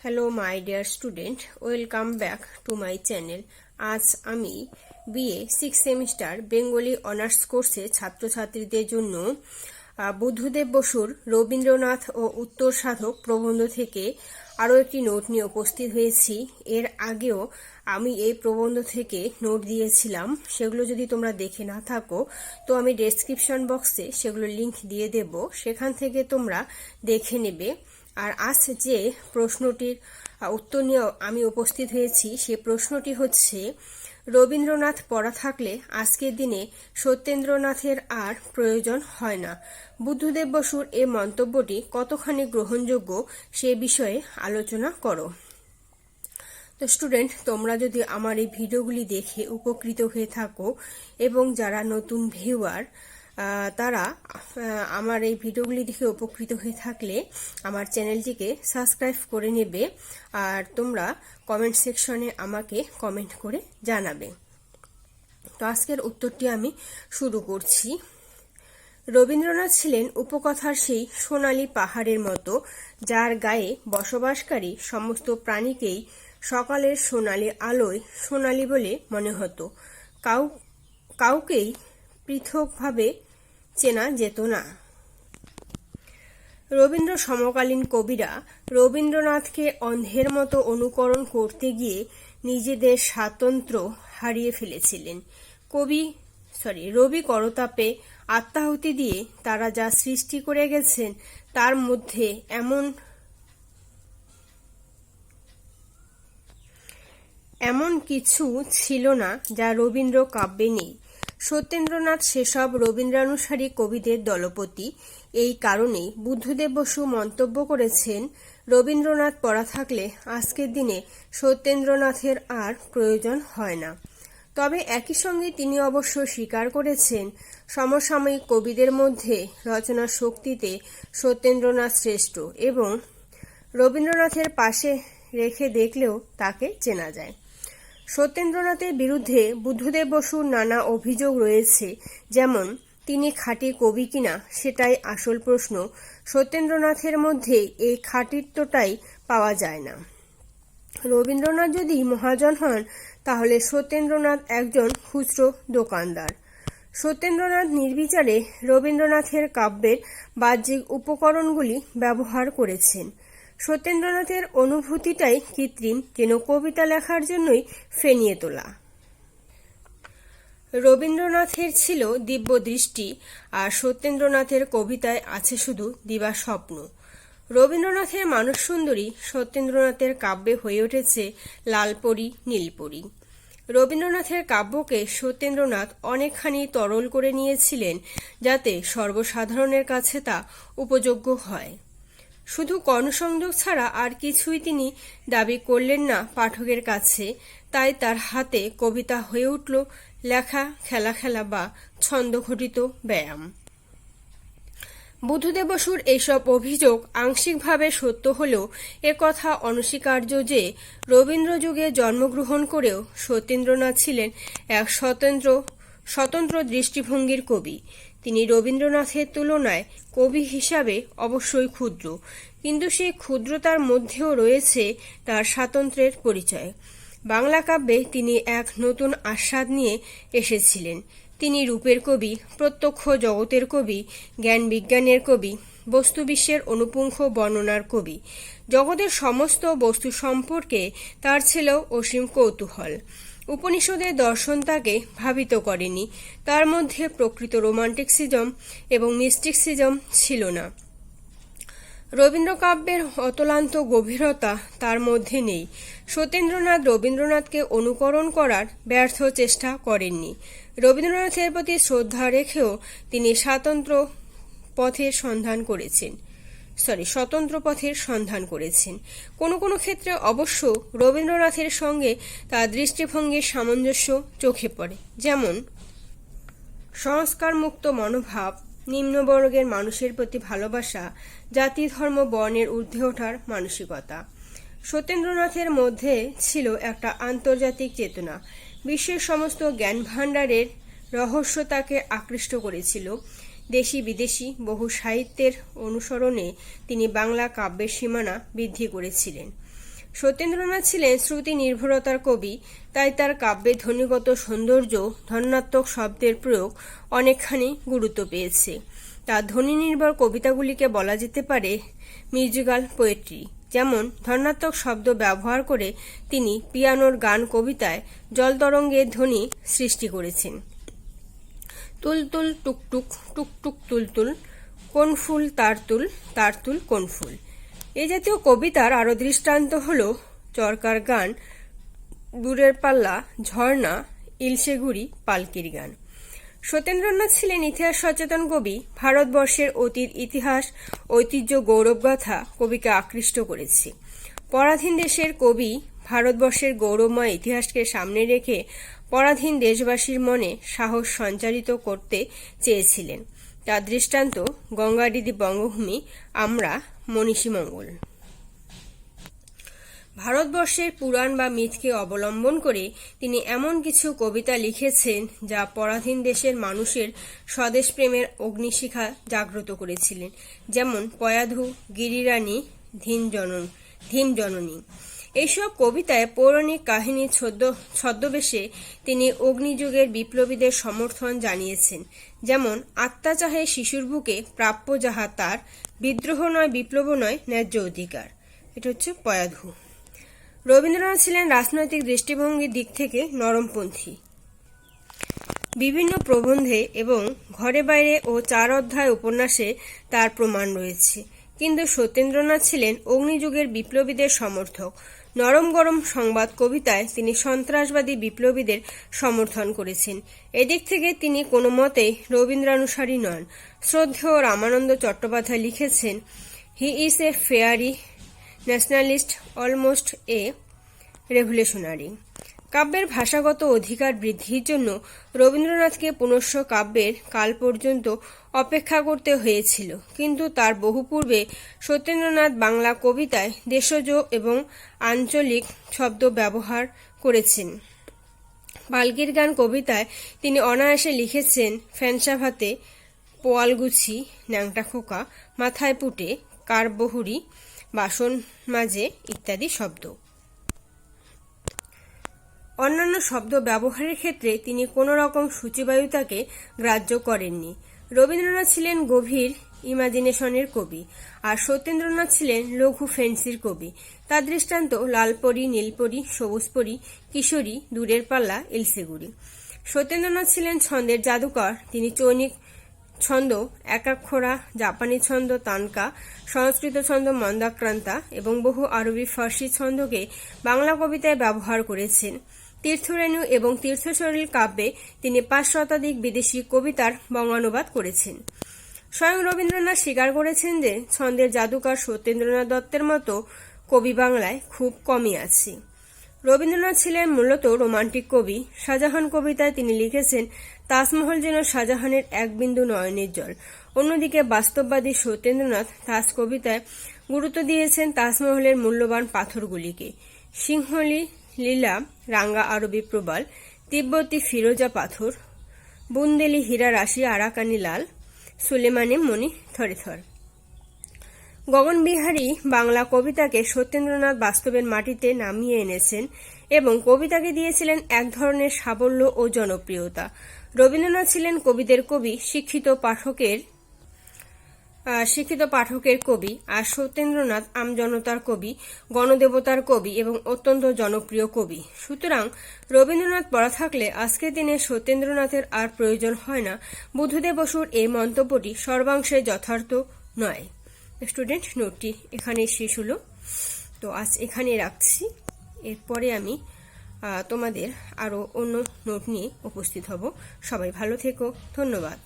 Hello my dear student welcome back to my channel আজ আমি BA six semester Bengali honours কোর্সে ছাত্রছাত্রীদের জন্য বুদ্ধদেব বসুর রবীন্দ্রনাথ ও উত্তর সাধক প্রবন্ধ থেকে আরও একটি নোট নিয়ে উপস্থিত হয়েছি। এর আগেও আমি এই প্রবন্ধ থেকে নোট দিয়েছিলাম। সেগুলো যদি তোমরা দেখে না থাকো, তো আমি ডেসক্রিপশন বক্সে সেগুলো লিংক দিয়ে দেব। সেখান থেকে তোমরা দেখে নেবে। আর আজ যে প্রশ্নটির উত্তর নিয়ে আমি উপস্থিত হয়েছি, সে প্রশ্নটি হচ্ছে, রবীন্দ্রনাথ পড়া থাকলে আজকের দিনে সত্যেন্দ্রনাথের আর প্রয়োজন হয় না। বুদ্ধদেব বসুর এই মন্তব্যটি কতখানি গ্রহণযোগ্য সে বিষয়ে আলোচনা করো। তো স্টুডেন্ট, তোমরা যদি আমার এই ভিডিওগুলি দেখে উপকৃত হয়ে থাকো এবং যারা নতুন ভিউয়ার তারা আমার এই ভিডিওগুলি দেখে উপকৃত হয়ে থাকলে আমার চ্যানেলটিকে সাবস্ক্রাইব করে নেবে আর তোমরা কমেন্ট সেকশনে আমাকে কমেন্ট করে জানাবে। তো আজকের উত্তরটি আমি শুরু করছি। রবীন্দ্রনাথ ছিলেন উপকথার সেই সোনালী পাহাড়ের মতো, যার গায়ে বসবাসকারী সমস্ত প্রাণীকেই সকালের সোনালী আলোয় সোনালী বলে মনে হতো। কাউ, কাউকেই পৃথকভাবে চেনা যেত না। রবীন্দ্র সমকালীন কবিরা রবীন্দ্রনাথকে অন্ধের মতো অনুকরণ করতে গিয়ে নিজেদের স্বাতন্ত্র্য হারিয়ে ফেলেছিলেন। কবি সরি রবি করতাপে আত্মাহুতি দিয়ে তারা যা সৃষ্টি করে গেছেন, তার মধ্যে এমন এমন কিছু ছিল না যা রবীন্দ্র কাব্যে নেই। সত্যেন্দ্রনাথ সেসব রবীন্দ্রানুসারী কবিদের দলপতি। এই কারণেই বুদ্ধদেব বসু মন্তব্য করেছেন, রবীন্দ্রনাথ পড়া থাকলে আজকের দিনে সত্যেন্দ্রনাথের আর প্রয়োজন হয় না। তবে একই সঙ্গে তিনি অবশ্য স্বীকার করেছেন, সমসাময়িক কবিদের মধ্যে রচনা শক্তিতে সত্যেন্দ্রনাথ শ্রেষ্ঠ এবং রবীন্দ্রনাথের পাশে রেখে দেখলেও তাকে চেনা যায়। সত্যেন্দ্রনাথের বিরুদ্ধে বুদ্ধদেব বসুর নানা অভিযোগ রয়েছে। যেমন, তিনি খাঁটি কবি কিনা সেটাই আসল প্রশ্ন। সত্যেন্দ্রনাথের মধ্যে এই খাঁটিত্বটাই পাওয়া যায় না। রবীন্দ্রনাথ যদি মহাজন হন, তাহলে সত্যেন্দ্রনাথ একজন খুচরো দোকানদার। সত্যেন্দ্রনাথ নির্বিচারে রবীন্দ্রনাথের কাব্যের বাহ্যিক উপকরণগুলি ব্যবহার করেছেন। সত্যেন্দ্রনাথের অনুভূতিটাই কৃত্রিম, যেন কবিতা লেখার জন্যই ফেনিয়ে তোলা। রবীন্দ্রনাথের ছিল দিব্য দৃষ্টি, আর সত্যেন্দ্রনাথের কবিতায় আছে শুধু দিবা স্বপ্ন। রবীন্দ্রনাথের মানস সুন্দরী সত্যেন্দ্রনাথের কাব্যে হয়ে উঠেছে লালপরি, নীলপরি। রবীন্দ্রনাথের কাব্যকে সত্যেন্দ্রনাথ অনেকখানি তরল করে নিয়েছিলেন, যাতে সর্বসাধারণের কাছে তা উপযোগ্য হয়। শুধু কর্ণসংযোগ ছাড়া আর কিছুই তিনি দাবি করলেন না পাঠকের কাছে। তাই তার হাতে কবিতা হয়ে উঠল লেখা, খেলা খেলা বা ছন্দঘটিত ব্যায়াম। বুদ্ধদেব বসুর এইসব অভিযোগ আংশিকভাবে সত্য হলেও একথা অনস্বীকার্য যে রবীন্দ্র যুগে জন্মগ্রহণ করেও সত্যেন্দ্রনাথ ছিলেন এক স্বতন্ত্র স্বতন্ত্র দৃষ্টিভঙ্গির কবি। তিনি রবীন্দ্রনাথের তুলনায় কবি হিসাবে অবশ্যই ক্ষুদ্র। কিন্তু সেই ক্ষুদ্রতার মধ্যেও রয়েছে তার স্বাতন্ত্র্যের পরিচয়। বাংলা কাব্যে তিনি এক নতুন আস্বাদ নিয়ে এসেছিলেন। তিনি রূপের কবি, প্রত্যক্ষ জগতের কবি জ্ঞান বিজ্ঞানের কবি বস্তু বিশ্বের অনুপুঙ্খ বর্ণনার কবি। জগতের সমস্ত বস্তু সম্পর্কে তার ছিল অসীম কৌতূহল। উপনিষদের দর্শন তাকে ভাবিত করেনি। তার মধ্যে প্রকৃত রোমান্টিকসিজম এবং মিস্টিকসিজম ছিল না। রবীন্দ্র কাব্যের অতলান্ত গভীরতা তার মধ্যে নেই। সত্যেন্দ্রনাথ রবীন্দ্রনাথকে অনুকরণ করার ব্যর্থ চেষ্টা করেননি। রবীন্দ্রনাথের প্রতি শ্রদ্ধা রেখেও তিনি স্বাতন্ত্র পথের সন্ধান করেছেন। সরি, স্বতন্ত্র পথের সন্ধান করেছেন। কোনো কোনো ক্ষেত্রে অবশ্য রবীন্দ্রনাথের সঙ্গে তার দৃষ্টিভঙ্গির সামঞ্জস্য চোখে পড়ে। যেমন, সংস্কারমুক্ত মনোভাব, নিম্নবর্গের মানুষের প্রতি ভালোবাসা জাতি ধর্ম বর্ণের ঊর্ধ্বে ওঠার মানসিকতা। সত্যেন্দ্রনাথের মধ্যে ছিল একটা আন্তর্জাতিক চেতনা। বিশ্বের সমস্ত জ্ঞান ভাণ্ডারের রহস্য তাকে আকৃষ্ট করেছিল। দেশি বিদেশি বহু সাহিত্যের অনুসরণে তিনি বাংলা কাব্যের সীমানা বৃদ্ধি করেছিলেন। সত্যেন্দ্রনাথ ছিলেন শ্রুতি নির্ভরতার কবি, তাই তার কাব্যে ধ্বনিগত সৌন্দর্য ধন্যাত্মক শব্দের প্রয়োগ অনেকখানি গুরুত্ব পেয়েছে। তার ধ্বনি নির্ভর কবিতাগুলিকে বলা যেতে পারে মিউজিক্যাল পোয়েট্রি, যেমন ধর্নাত্মক শব্দ ব্যবহার করে তিনি পিয়ানোর গান কবিতায় জলতরঙ্গের ধ্বনি সৃষ্টি করেছেন। তুলতুল টুকটুক টুকটুক তুলতুল কোন ফুল তার তুল তার তুল কোন ফুল। এ জাতীয় কবিতার আরও দৃষ্টান্ত হল চরকার গান, দূরের পাল্লা, ঝর্ণা, ইলশেগুড়ি, পালকির গান। সত্যেন্দ্রনাথ ছিলেন ইতিহাস সচেতন কবি, ভারতবর্ষের অতীত ইতিহাস, ঐতিহ্য গৌরবগাথা কবিকে আকৃষ্ট করেছে। পরাধীন দেশের কবি ভারতবর্ষের গৌরবময় ইতিহাসকে সামনে রেখে পরাধীন দেশবাসীর মনে সাহস সঞ্চারিত করতে চেয়েছিলেন। তার দৃষ্টান্ত গঙ্গাদিদি বঙ্গভূমি, আমরা মনীষীমঙ্গল ভারতবর্ষের পুরাণ বা মিথকে অবলম্বন করে তিনি এমন কিছু কবিতা লিখেছেন যা পরাধীন দেশের মানুষের স্বদেশ প্রেমের অগ্নিশিখা জাগ্রত করেছিলেন। যেমন পয়াধু, গিরিরানী ধীন জনন ধীম জননী এইসব কবিতায় পৌরাণিক কাহিনী ছদ্ম, ছদ্মবেশে তিনি অগ্নিযুগের বিপ্লবীদের সমর্থন জানিয়েছেন। যেমন, আত্মা চাহে শিশুর বুকে, প্রাপ্য যাহা তার, বিদ্রোহ নয়, বিপ্লব নয়, ন্যায্য অধিকার। এটা হচ্ছে পয়াধু। রবীন্দ্রনাথ ছিলেন রাজনৈতিক দৃষ্টিভঙ্গির দিক থেকে নরমপন্থী। বিভিন্ন প্রবন্ধে এবং ঘরে বাইরে ও চার অধ্যায় উপন্যাসে তার প্রমাণ রয়েছে। কিন্তু সত্যেন্দ্রনাথ ছিলেন অগ্নিযুগের বিপ্লবীদের সমর্থক। নরম গরম সংবাদ কবিতায় তিনি সন্ত্রাসবাদী বিপ্লবীদের সমর্থন করেছেন। এদিক থেকে তিনি কোনো মতে রবীন্দ্রানুসারী নন। শ্রদ্ধেয় রামানন্দ চট্টোপাধ্যায় লিখেছেন he is a fiery nationalist almost a revolutionary কাব্যের ভাষাগত অধিকার বৃদ্ধির জন্য রবীন্দ্রনাথকে পুনশ্চ কাব্যের কাল পর্যন্ত অপেক্ষা করতে হয়েছিল। কিন্তু তার বহু পূর্বে সত্যেন্দ্রনাথ বাংলা কবিতায় দেশজ এবং আঞ্চলিক শব্দ ব্যবহার করেছেন। বাল্কির গান কবিতায় তিনি অনায়াসে লিখেছেন, ফ্যানসা ভাতে পোয়ালগুছি, ন্যাংটা খোকা, মাথায় পুটে কারবহুরি বাসন মাঝে ইত্যাদি শব্দ। অন্যান্য শব্দ ব্যবহারের ক্ষেত্রে তিনি কোনো রকম সূচিবায়ুতাকে গ্রাহ্য করেননি। রবীন্দ্রনাথ ছিলেন গভীর ইমাজিনেশনের কবি আর সত্যেন্দ্রনাথ ছিলেন লঘু ফেন্সির কবি। তার দৃষ্টান্ত লালপরি, নীলপরি, সবুজপরি, কিশোরী, দূরের পাল্লা, এলসেগুড়ি। সত্যেন্দ্রনাথ ছিলেন ছন্দের জাদুকর। তিনি চৈনিক ছন্দ, একাক্ষরা, জাপানি ছন্দ, তানকা, সংস্কৃত ছন্দ, মন্দাক্রান্তা এবং বহু আরবি ফার্সি ছন্দকে বাংলা কবিতায় ব্যবহার করেছেন। তীর্থরেণু এবং তীর্থশরীর কাব্যে তিনি পাঁচ শতাধিক বিদেশি কবিতার বঙ্গানুবাদ করেছেন। স্বয়ং রবীন্দ্রনাথ স্বীকার করেছেন যে, ছন্দের জাদুকর সত্যেন্দ্রনাথ দত্তের মতো কবি বাংলায় খুব কমই আছে। রবীন্দ্রনাথ ছিলেন মূলত রোমান্টিক কবি। শাহজাহান কবিতায় তিনি লিখেছেন, তাজমহল যেন শাহজাহানের এক বিন্দু নয়নের জল। অন্যদিকে বাস্তববাদী সত্যেন্দ্রনাথ তাজ কবিতায় গুরুত্ব দিয়েছেন তাজমহলের মূল্যবান পাথরগুলিকে। সিংহলি লীলা, রাঙ্গা আরবি প্রবাল, তিব্বতী ফিরোজা পাথর, বুন্দেলি হীরা রাশি আরাকানি লাল, সুলেমানি মণি থরে থর গগনবিহারী বাংলা কবিতাকে সত্যেন্দ্রনাথ বাস্তবের মাটিতে নামিয়ে এনেছেন এবং কবিতাকে দিয়েছিলেন এক ধরনের সাবল্য ও জনপ্রিয়তা। রবীন্দ্রনাথ ছিলেন কবিদের কবি, শিক্ষিত পাঠকের শিক্ষিত পাঠকের কবি আর সত্যেন্দ্রনাথ আমজনতার কবি, গণদেবতার কবি এবং অত্যন্ত জনপ্রিয় কবি। সুতরাং রবীন্দ্রনাথ পড়া থাকলে আজকের দিনে সত্যেন্দ্রনাথের আর প্রয়োজন হয় না। বুদ্ধদেব বসুর এই মন্তব্যটি সর্বাংশে যথার্থ নয়। স্টুডেন্ট, নোটটি এখানে শেষ হলো। তো আজ এখানে রাখছি। এরপরে আমি তোমাদের আরও অন্য নোট নিয়ে উপস্থিত হব। সবাই ভালো থেকো। ধন্যবাদ।